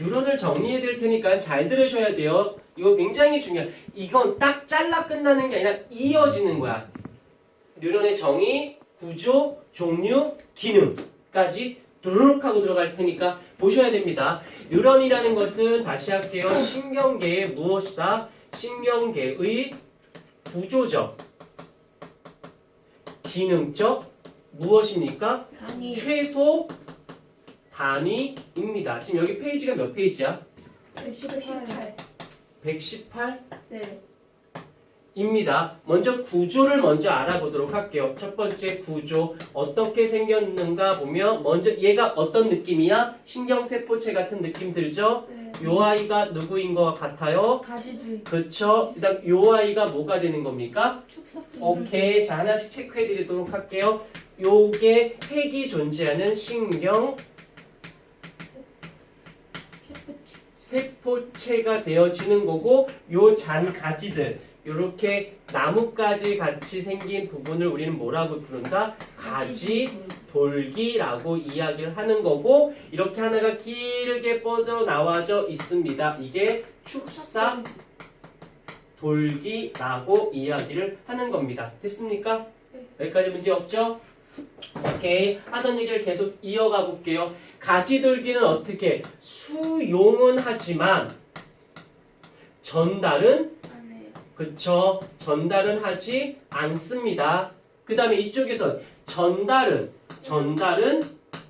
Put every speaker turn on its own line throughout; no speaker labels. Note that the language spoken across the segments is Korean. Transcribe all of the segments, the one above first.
뉴런을 정리해 드릴 테니까 잘 들으셔야 돼요. 이거 굉장히 중요해. 이건 딱 잘라 끝나는 게 아니라 이어지는 거야. 뉴런의 정의, 구조, 종류, 기능까지 두루룩 하고 들어갈 테니까 보셔야 됩니다. 뉴런이라는 것은 다시 할게요. 신경계의 무엇이다? 신경계의 구조적, 기능적 무엇입니까?
단위
최소 단위입니다. 지금 여기 페이지가 몇 페이지야?
118
118입니다.
네
먼저 구조를 먼저 알아보도록 할게요. 첫 번째 구조 어떻게 생겼는가 보면 먼저 얘가 어떤 느낌이야? 신경세포체 같은 느낌 들죠?
네.
요 아이가 누구인 것 같아요?
가지들
그쵸? 그다음 요 아이가 뭐가 되는 겁니까?
축삭들
오케이. 자, 하나씩 체크해 드리도록 할게요. 요게 핵이 존재하는 신경 세포체가 되어지는 거고 요 잔 가지들 요렇게 나뭇가지 같이 생긴 부분을 우리는 뭐라고 부른다? 가지 돌기라고 이야기를 하는 거고 이렇게 하나가 길게 뻗어 나와져 있습니다. 이게 축사 돌기라고 이야기를 하는 겁니다. 됐습니까?
네.
여기까지 문제 없죠? 오케이 하던 얘기를 계속 이어가 볼게요. 가지돌기는 어떻게 수용은 하지만 전달은 그쵸 전달은 하지 않습니다. 그 다음에 이쪽에선 전달은 전달은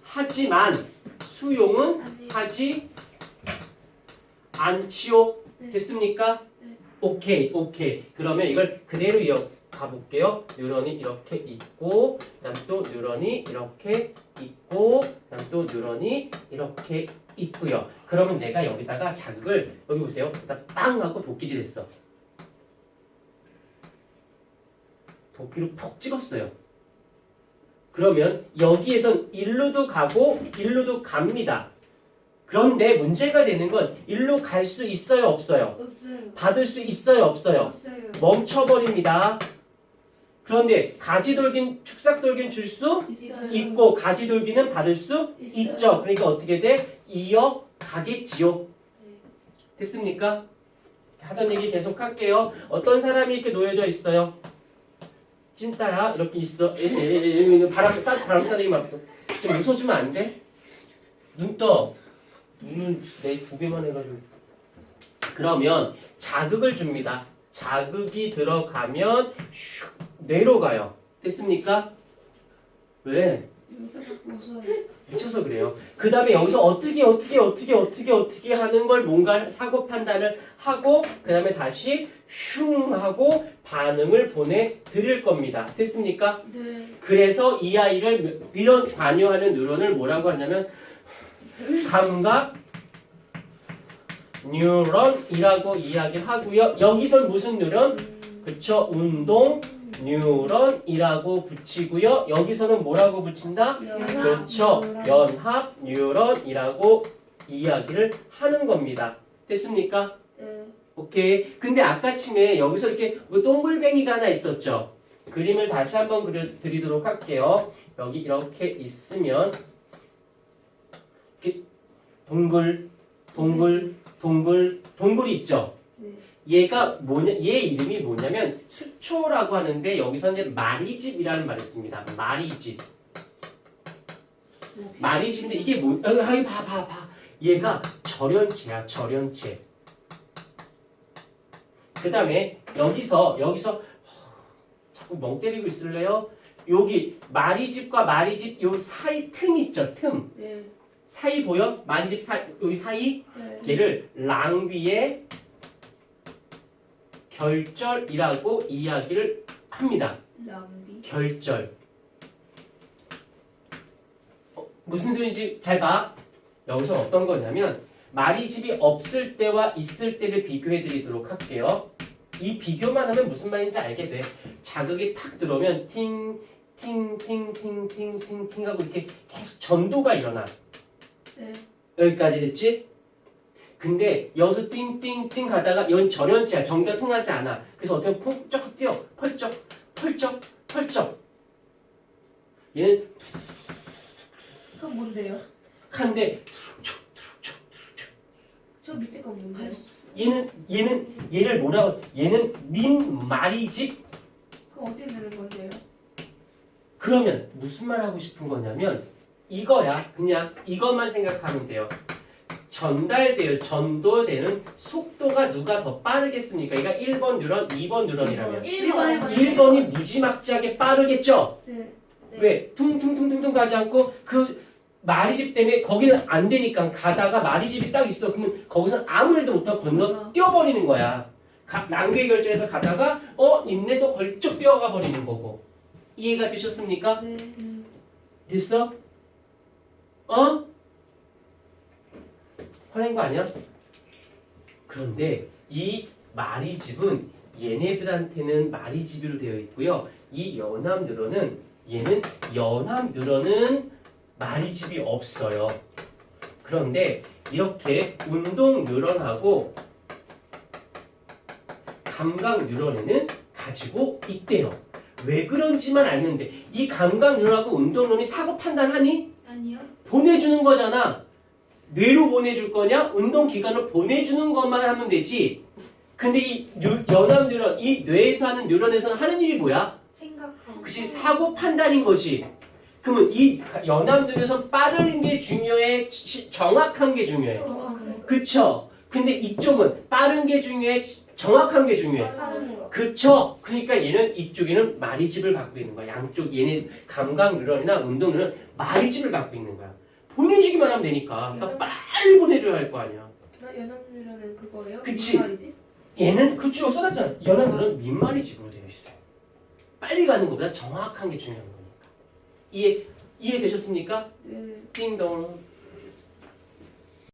하지만 수용은 하지 않지요.
네.
됐습니까?
네.
오케이, 오케이. 그러면 이걸 그대로 이어 가 볼게요. 뉴런이 이렇게 있고, 그다음 또 뉴런이 이렇게 있고, 그다음 또 뉴런이 이렇게 있고요. 그러면 내가 여기다가 자극을 여기 보세요. 나빵 하고 도끼질 했어. 도끼로 폭 찍었어요. 그러면 여기에선 일로도 가고 일로도 갑니다. 그런데 문제가 되는 건 일로 갈 수 있어요, 없어요?
없어요
받을 수 있어요, 없어요?
없어요
멈춰버립니다. 그런데 가지돌긴, 축삭돌긴 줄 수 있고 가지돌기는 받을 수
있어요.
있죠. 그러니까 어떻게 돼? 이어 가겠지요. 됐습니까? 하던 얘기 계속 할게요. 어떤 사람이 이렇게 놓여져 있어요? 찐따야 이렇게 있어. 에에에에, 바람 싸 바람 싸대기 맞고. 좀 웃어주면 안 돼? 눈 떠. 눈은 내두 배만 해가지고. 그러면 자극을 줍니다. 자극이 들어가면 슉 뇌로 가요. 됐습니까? 왜?
여기서
미쳐서 그래요. 그 다음에 여기서 어떻게 어떻게 어떻게 어떻게 어떻게 하는 걸 뭔가 사고 판단을 하고 그 다음에 다시 슝 하고 반응을 보내드릴 겁니다. 됐습니까?
네
그래서 이 아이를 이런 관여하는 뉴런을 뭐라고 하냐면 감각 뉴런이라고 이야기를 하고요. 여기선 무슨 뉴런?
음,
그쵸? 운동 뉴런이라고 붙이고요. 여기서는 뭐라고 붙인다?
연합
그렇죠. 연합 뉴런이라고 이야기를 하는 겁니다. 됐습니까?
네
오케이. 근데 아까 침에 여기서 이렇게 그 동글뱅이가 하나 있었죠. 그림을 다시 한번 그려드리도록 할게요. 여기 이렇게 있으면 이렇게 동글, 동글, 동글, 동글이 있죠.
네.
얘가 뭐냐? 얘 이름이 뭐냐면 수초라고 하는데 여기서 이제 마리집이라는 말을 씁니다. 마리집. 마리집인데 이게 뭐? 여기 아이 봐 봐 봐. 얘가 절연체야 절연체. 그 다음에 여기서 여기서 허, 자꾸 멍 때리고 있을래요? 여기 마리집과 마리집 요 사이 틈 있죠 틈
네.
사이 보여? 마리집 사 여기 사이
네.
얘를 랑비의 결절이라고 이야기를 합니다. 결절. 어, 무슨 소리인지 잘 봐. 여기서 어떤 거냐면 마리집이 없을 때와 있을 때를 비교해 드리도록 할게요. 이 비교만 하면 무슨 말인지 알게 돼. 자극이 탁 들어오면 팅, 팅, 팅, 팅, 팅, 팅, 팅 하고 이렇게 계속 전도가 일어나.
네
여기까지 됐지? 근데 여기서 띵띵띵 가다가 이건 절연체야. 전기가 통하지 않아. 그래서 어떻게 펄쩍 뛰어. 펄쩍, 펄쩍, 펄쩍. 얘는
그건 뭔데요?
투룩촉.
저 밑에 거 뭔데요?
얘는 얘는 얘를 뭐라고 얘는 민 말이집
그럼 어떻게 되는 건데요?
그러면 무슨 말 하고 싶은 거냐면 이거야 그냥 이것만 생각하면 돼요 전달돼요 전도되는 속도가 누가 더 빠르겠습니까 얘가 1번 뉴런 2번 뉴런이라면
1번
1번이 무지막지하게 빠르겠죠
네.
네.
왜 퉁퉁퉁퉁퉁 가지 않고 그 마리집 때문에 거기는 안 되니까 가다가 마리집이 딱 있어 그러면 거기서 아무 일도 못하고 건너
맞아.
뛰어버리는 거야 가, 낭비의 결정에서 가다가 어 있네도 걸쩍 뛰어가 버리는 거고 이해가 되셨습니까?
네.
됐어? 어? 화낸 거 아니야? 그런데 이 마리집은 얘네들한테는 마리집으로 되어 있고요. 이 연합 누런은 얘는 연합 누런은 마리집이 없어요. 그런데 이렇게 운동 뉴런하고 감각 뉴런에는 가지고 있대요. 왜 그런지만 알면 돼. 이 감각 뉴런하고 운동 뉴런이 사고 판단하니?
아니요.
보내주는 거잖아. 뇌로 보내줄 거냐? 운동 기관으로 보내주는 것만 하면 되지. 근데 이 뉴- 연합 뉴런, 이 뇌에서 하는 뉴런에서는 하는 일이 뭐야?
생각하고.
그치 사고 판단인 거지. 그러면 이 연합 뉴런에서 빠른 게 중요해, 시- 정확한 게 중요해. 그쵸? 근데 이쪽은 빠른 게 중요해, 정확한 게 중요해. 그쵸? 그러니까 얘는 이쪽에는 마리집을 갖고 있는 거야. 양쪽 얘네 감각 뉴런이나 운동 뉴런 마리집을 갖고 있는 거야. 보내주기만 하면 되니까. 그러니까 빨리 보내줘야 할 거 아니야.
연합률은 그거예요?
그치.
말이지?
얘는 그쪽 써놨잖아. 연합 뉴런 민마리집으로 되어 있어요. 빨리 가는 것보다 정확한 게 중요한 거니까. 이해 이해되셨습니까?
네.
띵동.